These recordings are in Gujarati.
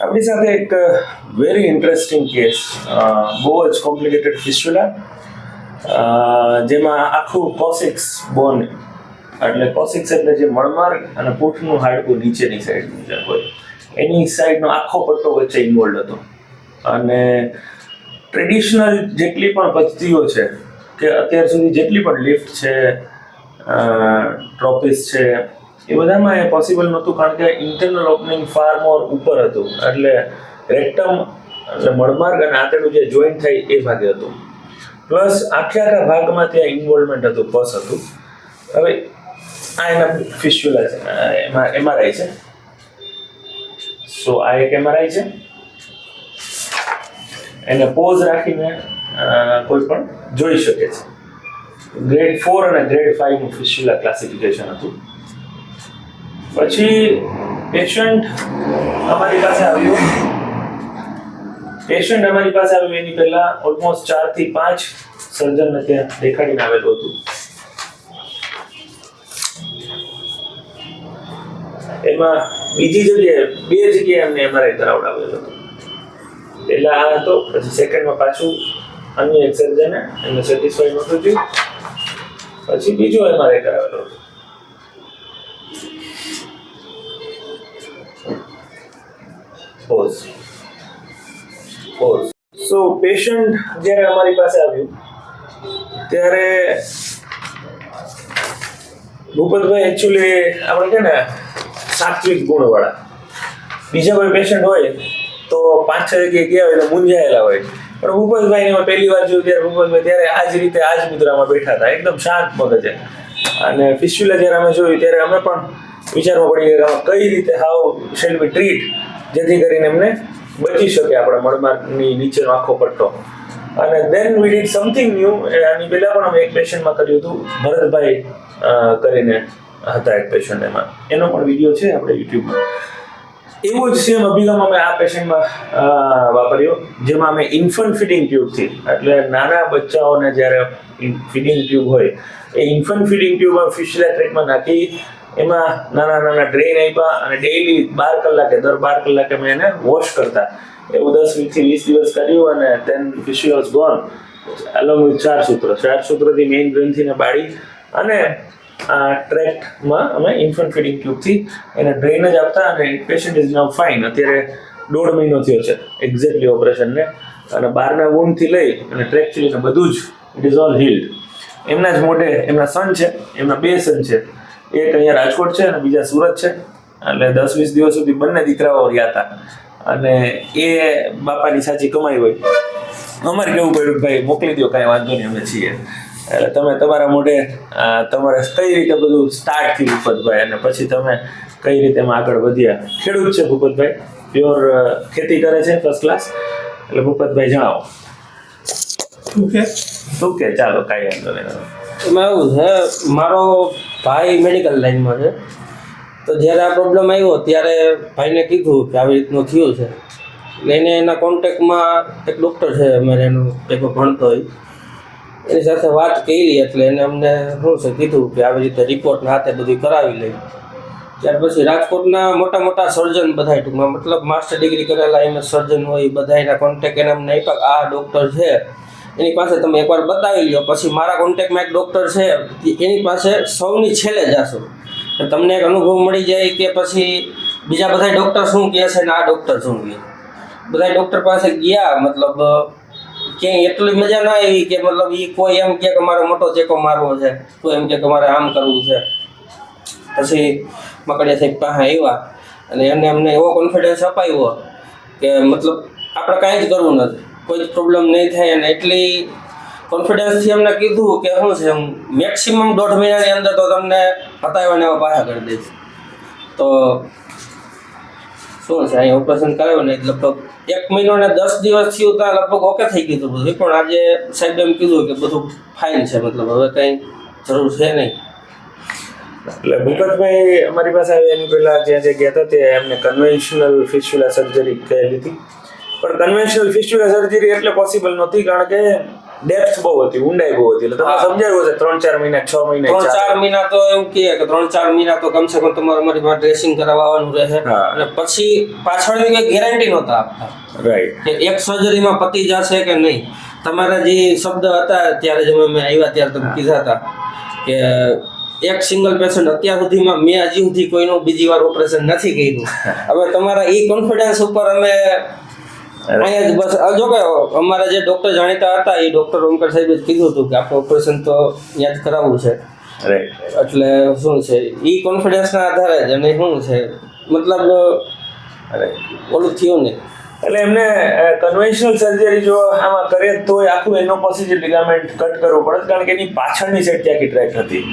આપણી સાથે એક વેરી ઇન્ટરેસ્ટિંગ કેસ બહુ જ કોમ્પ્લિકેટેડ ફિસ્યુલા જેમાં આખું કોસિક્સ બોન એટલે કોસિક્સ એટલે જે મળમાર્ગ અને પૂઠનું હાડકું નીચેની સાઈડનું જે હોય. એની સાઈડનો આખો પટ્ટો વચ્ચે ઇન્વોલ્વ હતો. અને ટ્રેડિશનલ જેટલી પણ પદ્ધતિઓ છે, કે અત્યાર સુધી જેટલી પણ લિફ્ટ છે ટ્રોપિસ છે એ બધામાં એ પોસિબલ નહોતું કારણ કે ઇન્ટરનલ ઓપનિંગ ફાર મોર ઉપર હતું. એટલે રેક્ટમ એટલે મળમાર્ગ અને આંતરડું જે જોઈન્ટ થાય એ ભાગે હતું. પ્લસ આખે આખા ભાગમાં ત્યાં ઇન્વોલ્વમેન્ટ હતું પસ હતું. હવે આ એના ફિસ્યુલા છે. એમાં એમઆરઆઈ છે. સો આ એક એમઆરઆઈ છે. એને પોઝ રાખીને કોઈ પણ જોઈ શકે છે. ગ્રેડ ફોર અને ગ્રેડ ફાઈવનું ફિસ્યુલા ક્લાસિફિકેશન હતું. પછી પેશન્ટ અમારી પાસે આવ્યું. પેશન્ટ અમારી પાસે આવ્યું એની પહેલા ઓલમોસ્ટ ચારથી પાંચ સર્જનને ત્યાં દેખાડીને આવેલું હતું. એમાં બીજી જગ્યાએ, બે જગ્યાએ અમને એમઆરઆઈ કરાવડાવેલો હતો. પહેલા આ હતો, પછી સેકન્ડમાં પાછું અન્ય એક સર્જને એમને સેટિસ્ફાઈ નહોતું થયું. પછી બીજો એમઆરઆઈ કરાવેલો હતો. પોઝ પોઝ સો પેશન્ટ જ્યારે અમારી પાસે આવ્યું, ત્યારે ભૂપતભાઈ એકચ્યુઅલી આપણે કે ને સાત્વિક ગુણવાળા. બીજા કોઈ પેશન્ટ હોય તો પાંચ છ જગ્યાએ ગયા હોય તો મૂંઝાયેલા હોય. પણ ભૂપતભાઈને પહેલી વાર જોયું ત્યારે ભૂપતભાઈ ત્યારે આ જ રીતે આ જ મુદ્રામાં બેઠા હતા. એકદમ શાંત મગજે. અને ફિસ્યુલા જ્યારે અમે જોયું ત્યારે અમે પણ વિચારવા પડી કે કઈ રીતે હાઉ શેલ બી ટ્રીટ જેથી કરીને એમને બચી શકે આપણા મળમાર્ગની નીચેનો આખો પટ્ટો. અને then we did something new આની પહેલાં પણ અમે એક પેશન્ટમાં કર્યું હતું, ભરતભાઈ કરીને હતા એક પેશન્ટ એમાં. એનો પણ વીડિયો છે, આપણે યુટ્યુબમાં એવો જ સેમ અભિગમ અમે આ પેશન્ટમાં વાપર્યો, જેમાં અમે ઇન્ફન્ટ ફીડિંગ ટ્યુબથી એટલે નાના બચ્ચાઓને જ્યારે ફીડિંગ ટ્યુબ હોય, એ ઇન્ફન્ટ ફીડિંગ ટ્યુબ ફિશલા ટ્રેકમાં નાખી, એમાં નાના નાના ડ્રેન આપ્યા અને ડેઈલી બાર કલાકે, દર બાર કલાકે અમે એને વોશ કરતા. એવું દસ વીકથી વીસ દિવસ કર્યું અને તેન વોઝ ગોન અલોંગ ચાર સૂત્ર. ચાર સૂત્રથી મેઇન ગ્રંથિને બાળી અને આ ટ્રેકમાં અમે ઇન્ફન્ટ ફીડિંગ ટ્યુબથી એને ડ્રેન જ આપતા અને પેશન્ટ ઇઝ નાવ ફાઇન અત્યારે દોઢ મહિનો થયો છે એક્ઝેક્ટલી ઓપરેશનને અને બહારના wound-થી લઈ અને ટ્રેક ને બધું જ ઇટ ઇઝ ઓલ હિલ્ડ એમના જ મોઢે એમના સન છે, એમના બે સન છે. એક અહીંયા રાજકોટ છે અને બીજા સુરત છે. એટલે દસ વીસ દિવસ સુધી બંને દીકરાઓ રહ્યા હતા. અને એ બાપાની સાચી કમાઈ હોય. અમારે કેવું પડ્યું ભાઈ મોકલી દો કાંઈ વાંધો નહીં, અમે છીએ. એટલે તમે તમારા મોઢે તમારે કઈ રીતે બધું સ્ટાર્ટ થયું ભૂપતભાઈ? અને પછી તમે કઈ રીતે એમાં આગળ વધ્યા? ખેડૂત છે ભૂપતભાઈ. પ્યોર ખેતી કરે છે ફર્સ્ટ ક્લાસ એટલે ભૂપતભાઈ જણાવો. ઓકે ઓકે ચાલો કાંઈ વાંધો નહીં. એમાં એવું છે મારો ભાઈ મેડિકલ લાઈનમાં છે. તો જ્યારે આ પ્રોબ્લેમ આવ્યો ત્યારે ભાઈને કીધું કે આવી રીતનું થયું છે. એને એના કોન્ટેક્ટમાં એક ડૉક્ટર છે અમારે એનો પેપર ભણતો હોય. એની સાથે વાત કરી એટલે એને અમને શું છે, કીધું કે આવી રીતે રિપોર્ટના હાથે બધી કરાવી લઈ. ત્યાર પછી રાજકોટના મોટા મોટા સર્જન બધા ટૂંકમાં, મતલબ માસ્ટર ડિગ્રી કરેલા એમ સર્જન હોય બધા એના કોન્ટેક એને અમને આપ્યા આ ડૉક્ટર છે. એની પાસે તમે એકવાર બતાવી લો પછી મારા કોન્ટેક્ટમાં એક ડૉક્ટર છે એની પાસે સૌની છેલ્લે જશો. તમને એક અનુભવ મળી જાય કે પછી બીજા બધા ડૉક્ટર શું કહે છે ને આ ડૉક્ટર શું કહે? બધા ડૉક્ટર પાસે ગયા, મતલબ ક્યાંય એટલી મજા ના આવી કે મતલબ એ કોઈ એમ કે મારે મોટો ચેકો મારવો છે, કોઈ એમ કે કે મારે આમ કરવું છે. પછી મકડિયા સાહેબ પાસે આવ્યા અને એને અમને એવો કોન્ફિડન્સ અપાવ્યો કે મતલબ આપણે કાંઈ જ કરવું નથી, કોઈ જ પ્રોબ્લેમ નહીં થાય અને એટલી કોન્ફિડન્સથી અમને કીધું કે શું છે મેક્સિમમ દોઢ મહિનાની અંદર તો તમને હતાવ્યો ને એવા પાછા કરી દઈશ. તો શું છે? અહીંયા ઓપરેશન કરાવ્યું ને લગભગ એક મહિનો ને દસ દિવસ થયું ત્યાં લગભગ ઓકે થઈ ગયું બધું. પણ આજે સાહેબ એમ કીધું કે બધું ફાઇન છે, મતલબ હવે કંઈ જરૂર છે નહીં. એટલે મુકતભાઈ અમારી પાસે આવી એની પહેલા જ્યાં જે ગયા હતા ત્યાં એમને કન્વેન્શનલ ફિશ્યુલા સર્જરી કહેલી હતી. પણ કન્વેન્શનલ ફિસ્યુલા સર્જરી એટલે પોસિબલ નહોતી, કારણ કે ડેપ્થ બહુ હતી ઊંડાઈ બહુ હતી. એટલે તમને સમજાયું હશે ત્રણ ચાર મહિના છ મહિના ત્રણ ચાર મહિના તો એવું કહે કે ત્રણ ચાર મહિના તો કમસે કમ તમારે અમારી પાસે ડ્રેસિંગ કરાવવાનું રહે. અને પછી પાછળની કઈ ગેરંટી નહોતા આપતા. રાઈટ એક સર્જરીમાં પતી જશે કે નહીં. તમારા જે શબ્દ હતા ત્યારે જે અમે આવ્યા ત્યારે તમે કીધા હતા કે એક સિંગલ પેશન્ટ અત્યાર સુધીમાં મેં હજી સુધી કોઈનું બીજી વાર ઓપરેશન નથી કર્યું. હવે તમારા એ કોન્ફિડન્સ ઉપર અમે અહીંયા બસ જો કે અમારા જે ડૉક્ટર જાણીતા હતા એ ડૉક્ટર ઓમકાર સાહેબે જ કીધું હતું કે આપણે ઓપરેશન તો યાદ જ કરાવવું છે. રાઈટ એટલે શું છે એ કોન્ફિડન્સના આધારે જ અને શું છે મતલબ અરે. ઓલું થયું નહીં. એટલે એમને કન્વેન્શનલ સર્જરી જો આમાં કરીએ તો આખું એનો પોસિજર લિગામેન્ટ કટ કરવું પડે કારણ કે એની પાછળની સાઈડ ત્યાં ટ્રેક હતી.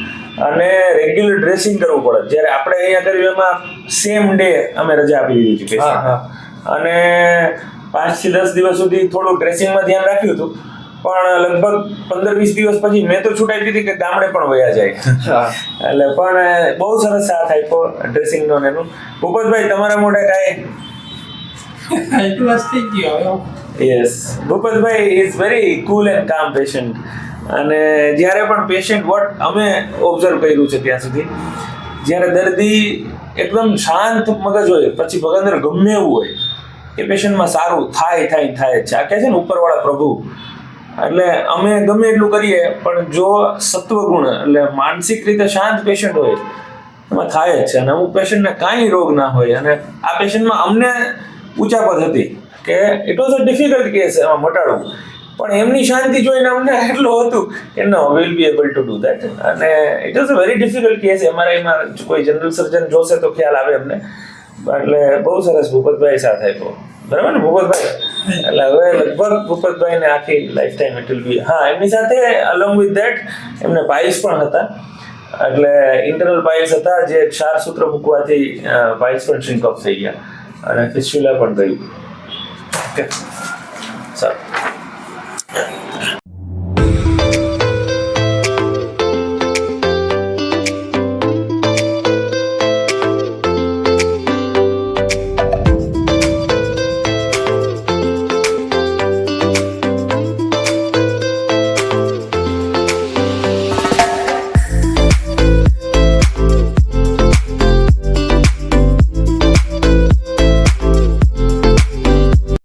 અને રેગ્યુલર ડ્રેસિંગ કરવું પડે જ્યારે આપણે અહીંયા કર્યું એમાં સેમ ડે અમે રજા આપી દીધી હતી. અને પાંચથી દસ દિવસ સુધી થોડું ડ્રેસિંગમાં ધ્યાન રાખ્યું હતું. પણ લગભગ પંદર વીસ દિવસ પછી મેં તો છૂટાઈ દીધી કે ગામડે પણ વયા જાય. હા. એટલે પણ બહુ સરસ સાથ આપ્યો ડ્રેસિંગ ને એનું. ભૂપતભાઈ તમારા મોઢે કાંઈ? Yes Bhupatbhai is very cool and calm patient અને જ્યારે પણ પેશન્ટ વોટ અમે ઓબ્ઝર્વ કર્યું છે ત્યાં સુધી જ્યારે દર્દી એકદમ શાંત મગજ હોય પછી ભગંદર ગમે એવું હોય એ પેશન્ટમાં સારું થાય થાય થાય. છે આ કહે છે ને ઉપરવાળા પ્રભુ. એટલે અમે ગમે એટલું કરીએ, પણ જો સત્વગુણ, એટલે માનસિક રીતે શાંત પેશન્ટ હોય, એમાં થાય જ છે. અને અમુક પેશન્ટને કાંઈ રોગ ના હોય. અને આ પેશન્ટમાં અમને ઉચાપત હતી કે it was a difficult case એમાં મટાડવું. પણ એમની શાંતિ જોઈને અમને એટલું હતું કે no will be able to do that અને it was a very difficult case એમાં કોઈ જનરલ સર્જન જોશે તો ખ્યાલ આવે અમને. એટલે બહુ સરસ ભૂપતભાઈ સાથે આપ્યો બરાબર ને ભૂપતભાઈ? એટલે હવે લગભગ ભૂપતભાઈને આખી life time it will be હા, એમની સાથે અલોંગ વિથ ધેટ એમને પાઇલ્સ પણ હતા. એટલે ઇન્ટરનલ પાઇલ્સ હતા જે ક્ષાર સૂત્ર મૂકવાથી પાઇલ્સ પણ શ્રિંક ઓફ થઈ ગયા. અને ફિસ્યુલા પણ ગયું. ઓકે